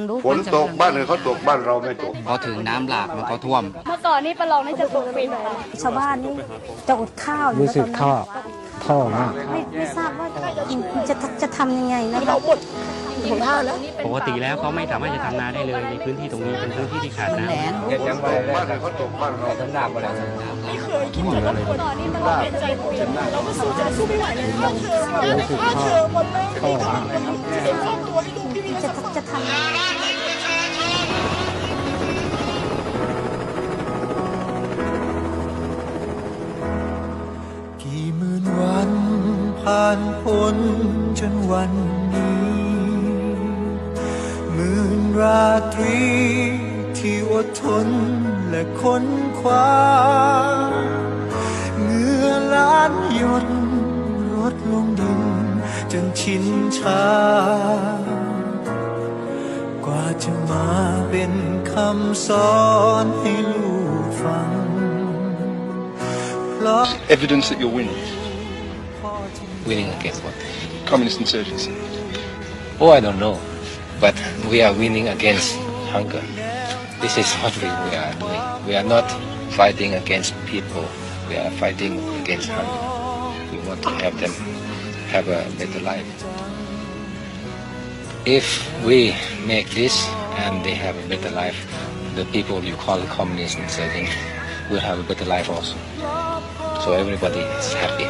งดูฝนตกบ้านอื่นเขาตกบ้านเราไม่ตกพอถึงน้ำหลากมันก็ท่วม เมื่อก่อนนี่ประลองนี่จะตกปีนค่ะชาวบ้านนี่จะอดข้าวอยู่รู้สึกตอนท่อนั้นท่อมากไม่ไม่ทราบว่าจะจะทำยังไงนะคะปกติแล้วเขาไม่สามารถจะทำนาได้เลยในพื้นที่ตรงนี้เป็นพื้นที่ที่ขาดมันน้ำแหลงฝนตกบ้านอื่นเขาตกบ้านเราไม่ตกเมื่อก่อนนี่ประลองเป็นใจปุ๋ยเราก็สู้จะสู้ไม่ไหวเลยข้าเธอข้าเธอหมดเลยท่อมากจะครอบตัวให้ดูพี่มี จะจะทำกี่หมื่นวันผ่านพ้นจนวันนี้หมื่นราตรีที่อดทนและค้นคว้าเงื่อล้านหยดรดลงดินจนชินชา จะมาเป็นคำสอนให้ลูกฟัง เพราะ evidence that you're winning. winning against what Communist insurgency. oh I don't know but we are winning against hunger this is what we, we are doing we are not fighting against people we are fighting against hunger we want to have them have a better life if we make this and they have a better life the people you call communists, communist insurgent will have a better life also. So everybody is happy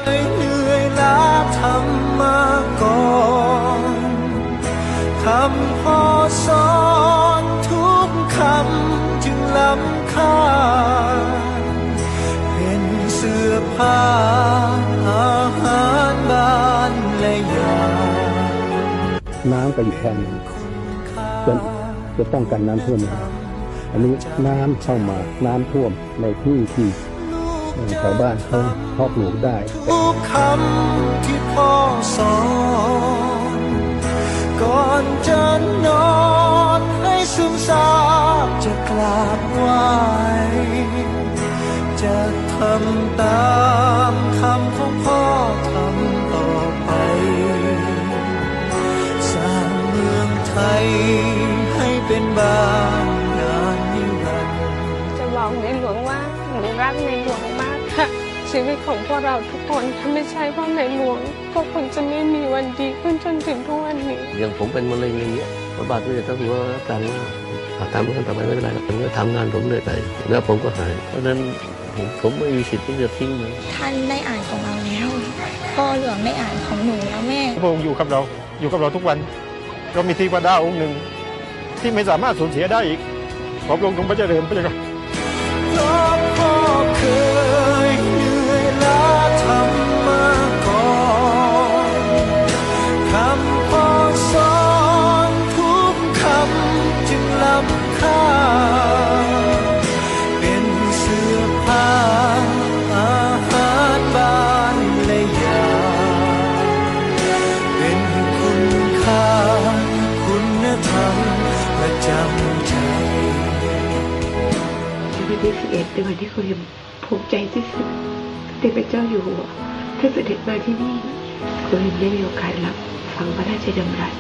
น้ำก็อยู่แค่นี้จะจะป้องกันน้ำท่วมนะอันนี้น้ำเข้ามาน้ำท่วมในที่ที่เอ่อชาวบ้านเขาเพาะปลูกได้ทุกคำที่พ่อสอนก่อนจะนอนให้ซึมซาบจะกราบไหวจะทำตามคำของพ่อ ให้เป็นบ้านงานนิรันดร์จะบอกในหลวงว่าหนูรักในหลวงมากค่ะ ชีวิตของพวกเราทุกคนถ้าไม่ใช่เพราะในหลวงก็คงจะไม่มีวันดีขึ้นจนถึงทุกวันนี้อย่างผมเป็นมะเร็งอย่างเงี้ยพระบาทสมเด็จพระเจ้าอยู่หัวรับสั่งว่าอะทำงานต่อไปไม่เป็นไรผมก็ทำงานผมเรื่อยไปแล้วผมก็หาย เพราะฉะนั้นผมผมไม่มีสิทธิ์ที่จะทิ้งมันท่านได้อ่านของเราแล้วพ่อหลวงได้อ่านของหนูแล้วแม่พระองค์อยู่กับเราอยู่กับเราทุกวัน ก็มีเทีวดาองค์หนึ่ง ที่ไม่สามารถสูญเสียได้อีก ขอบลงตรงพระเจริญพระเจ้าคำมาก่อนคำพ่อสอนทุกคำจึงล้ำค่า วันที่11เป็นวันที่คุยภูมิใจที่สุดที่พระเจ้าอยู่หัวท่านเสด็จมาที่นี่คุยได้มีโอกาสรับฟังพระราชดำรัส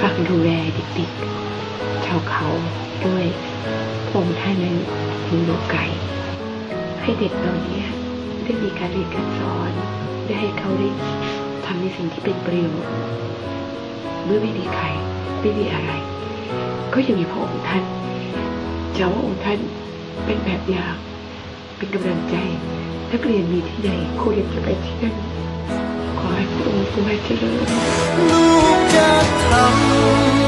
ฟังดูแลเด็กๆชาวเขาด้วยพระองค์ท่านนั้นมีโลกไกให้เด็กเหล่านี้ได้มีการเรียนการสอนได้ให้เขาได้ทำในสิ่งที่เป็นประโยชน์เมื่อไม่มีใครไม่มีอะไร ก็ยังมีพระองค์ท่านจะว่าองค์ท่าน เป็นแบบอย่าง เป็นกำลังใจ นักเรียนมีที่ไหนครูเรียนจะไปที่นั่นขอให้พระองค์ทรงให้เจริญลูกจะทำ